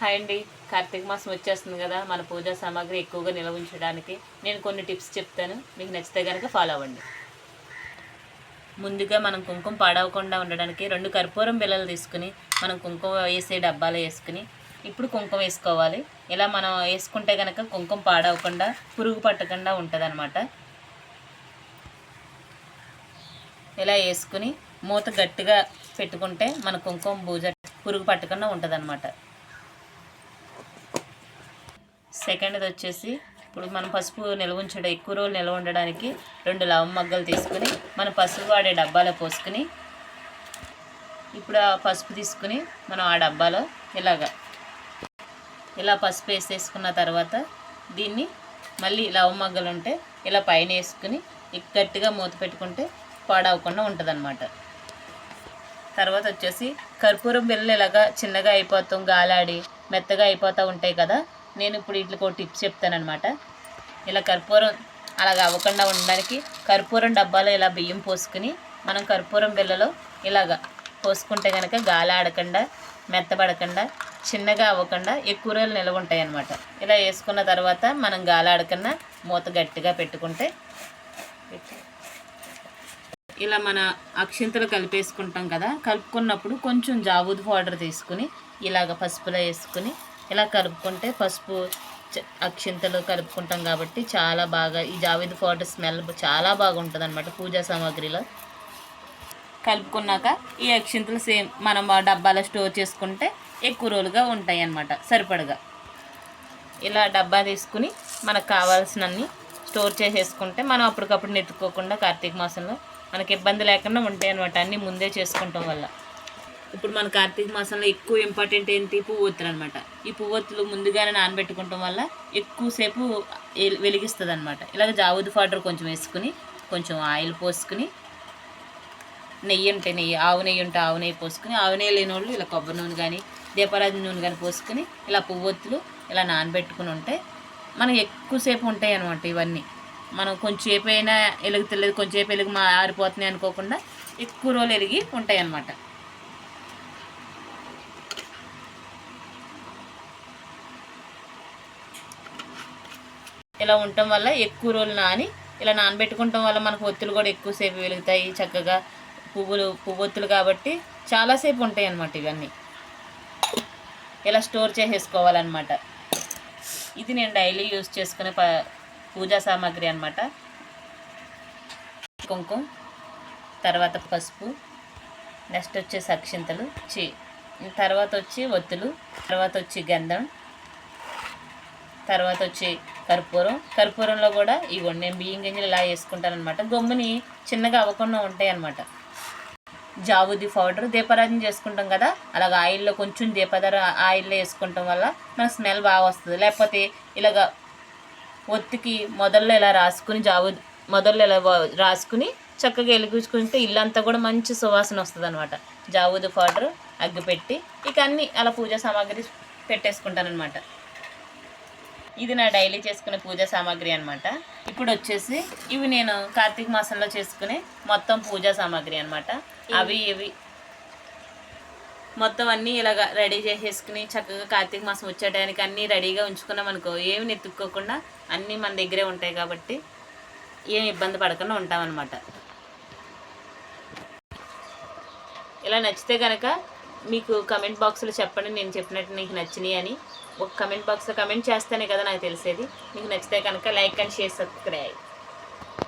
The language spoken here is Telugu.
హాయ్ అండి. కార్తీక మాసం వచ్చేస్తుంది కదా మన పూజా సామాగ్రి ఎక్కువగా నిల్వ ఉంచడానికి. నేను కొన్ని టిప్స్ చెప్తాను. మీకు నచ్చితే కనుక ఫాలో అవ్వండి. ముందుగా మనం కుంకుమ పాడవకుండా ఉండడానికి రెండు కర్పూరం బిళ్ళలు తీసుకుని మనం కుంకుమ వేసే డబ్బాలో వేసుకుని ఇప్పుడు కుంకుమ వేసుకోవాలి. ఇలా మనం వేసుకుంటే కనుక కుంకుమ పాడవకుండా పురుగు పట్టకుండా ఉంటుంది ఇలా వేసుకుని మూత గట్టిగా పెట్టుకుంటే మన కుంకుమ పూజ పురుగు పట్టకుండా ఉంటుంది సెకండ్ది వచ్చేసి ఇప్పుడు మనం పసుపు నిల్వ ఉంచడం ఎక్కువ రోజులు నిల్వ ఉండడానికి రెండు లవం మగ్గలు తీసుకుని మనం పసుపు వాడే డబ్బాలో పోసుకుని ఇప్పుడు ఆ పసుపు తీసుకుని మనం ఆ డబ్బాలో ఇలాగా ఇలా పసుపు వేసేసుకున్న తర్వాత దీన్ని మళ్ళీ లవం మగ్గలు ఉంటే ఇలా పైన వేసుకుని ఇక్ గట్టిగా మూత పెట్టుకుంటే పాడవకుండా ఉంటుంది తర్వాత వచ్చేసి కర్పూరం బిళ్ళలు ఇలాగా చిన్నగా అయిపోతాం గాలాడి మెత్తగా అయిపోతూ ఉంటాయి కదా నేను ఇప్పుడు వీటికి ఒక టిప్స్ చెప్తానమాట ఇలా కర్పూరం అలాగ అవ్వకుండా ఉండడానికి కర్పూరం డబ్బాలో ఇలా బియ్యం పోసుకుని మనం కర్పూరం బిళ్ళలో ఇలాగ పోసుకుంటే కనుక గాలి ఆడకుండా మెత్తబడకుండా చిన్నగా అవ్వకుండా ఎక్కువ రోజులు నిల్వ ఉంటాయి అన్నమాట ఇలా వేసుకున్న తర్వాత మనం గాలి ఆడకుండా మూత గట్టిగా పెట్టుకుంటే ఇలా మన అక్షింతలు కలిపేసుకుంటాం కదా కలుపుకున్నప్పుడు కొంచెం జాబుది పౌడర్ తీసుకుని ఇలాగ పసుపులో వేసుకుని ఇలా కలుపుకుంటే పసుపు చ- అక్షింతలు కలుపుకుంటాం కాబట్టి చాలా బాగా ఈ జావిది పౌడర్ స్మెల్ చాలా బాగుంటుంది అనమాట పూజా సామాగ్రిలో. కలుపుకున్నాక ఈ అక్షింతలు సేమ్ మనం ఆ డబ్బాలో స్టోర్ చేసుకుంటే ఎక్కువ రోజులుగా ఉంటాయి అన్నమాట సరిపడగా. ఇలా డబ్బా తీసుకుని మనకు కావాల్సినన్ని స్టోర్ చేసేసుకుంటే మనం అప్పటికప్పుడు నెత్తుకోకుండా కార్తీక మాసంలో మనకి ఇబ్బంది లేకుండా ఉంటాయి అనమాట అన్నీ ముందే చేసుకుంటాం వల్ల. ఇప్పుడు మన కార్తీక మాసంలో ఎక్కువ ఇంపార్టెంట్ ఏంటి? పువ్వొత్తులు అనమాట ఈ పువ్వొత్తులు ముందుగానే నానబెట్టుకోవటం వల్ల ఎక్కువసేపు వెలిగిస్తుంది అనమాట ఇలాగ జావుది పౌడర్ కొంచెం వేసుకుని కొంచెం ఆయిల్ పోసుకుని నెయ్యి ఉంటే నెయ్యి ఆవు నెయ్యి ఉంటే ఆవు నెయ్యి పోసుకుని ఆవు నెయ్యి లేని వాళ్ళు ఇలా కొబ్బరి నూనె కానీ దీపరాజు నూనె కానీ పోసుకుని ఇలా పువ్వొత్తులు ఇలా నానబెట్టుకుని ఉంటే మనకు ఎక్కువసేపు ఉంటాయి అనమాట ఇవన్నీ. మనం కొంచెంసేపు అయినా ఎలుగుతలేదు కొంచెంసేపు ఎలుగు మా ఆరిపోతున్నాయి అనుకోకుండా ఎక్కువ రోజులు వెలిగి ఉంటాయి అన్నమాట ఇలా ఉండటం వల్ల ఎక్కువ రోజులు నాని ఇలా నానబెట్టుకుంటాం వల్ల మనకు ఒత్తులు కూడా ఎక్కువసేపు వెలుగుతాయి చక్కగా. పువ్వులు పువ్వొత్తులు కాబట్టి చాలాసేపు ఉంటాయి అన్నమాట ఇవన్నీ. ఇలా స్టోర్ చేసేసుకోవాలన్నమాట. ఇది నేను డైలీ యూస్ చేసుకునే ప పూజా సామాగ్రి అన్నమాట. కుంకుమ తర్వాత పసుపు నెక్స్ట్ వచ్చే సక్షింతలు చి తర్వాత వచ్చి ఒత్తులు తర్వాత వచ్చి గంధం తర్వాత వచ్చి కర్పూరం. కర్పూరంలో కూడా ఇవ్వండి. నేను బియ్యం గింజలు ఇలా వేసుకుంటాను అనమాట గమ్ముని చిన్నగా అవ్వకుండా ఉంటాయి అనమాట జావుది పౌడర్ దీపారాధన చేసుకుంటాం కదా. అలాగ ఆయిల్లో కొంచెం దీపదర ఆయిల్లో వేసుకుంటాం వల్ల మనకు స్మెల్ బాగా వస్తుంది. లేకపోతే ఇలాగ ఒత్తికి మొదల్లో ఇలా రాసుకుని జావు మొదల్లో ఇలా రాసుకుని చక్కగా వెలిగించుకుంటే ఇల్లంతా కూడా మంచి సువాసన వస్తుంది అనమాట జావుది పౌడర్ అగ్గిపెట్టి ఇక అన్నీ అలా పూజా సామాగ్రి పెట్టేసుకుంటాను అనమాట ఇది నా డైలీ చేసుకునే పూజా సామాగ్రి అనమాట ఇప్పుడు వచ్చేసి ఇవి నేను కార్తీక మాసంలో చేసుకునే మొత్తం పూజా సామాగ్రి అనమాట అవి ఇవి. మొత్తం అన్నీ ఇలాగ రెడీ చేసేసుకుని చక్కగా కార్తీక మాసం వచ్చే టైంకి అన్నీ రెడీగా ఉంచుకున్నాం అనుకో ఏమి నెత్తుక్కోకుండా అన్నీ మన దగ్గరే ఉంటాయి కాబట్టి ఏం ఇబ్బంది పడకుండా ఉంటామన్నమాట ఇలా నచ్చితే కనుక మీకు కమెంట్ బాక్స్లో చెప్పండి నేను చెప్పినట్టు నీకు నచ్చినాయి అని. ఒక కమెంట్ బాక్స్లో కమెంట్ చేస్తేనే కదా నాకు తెలిసేది. మీకు నచ్చితే కనుక లైక్ అండ్ షేర్ సబ్స్క్రైబ్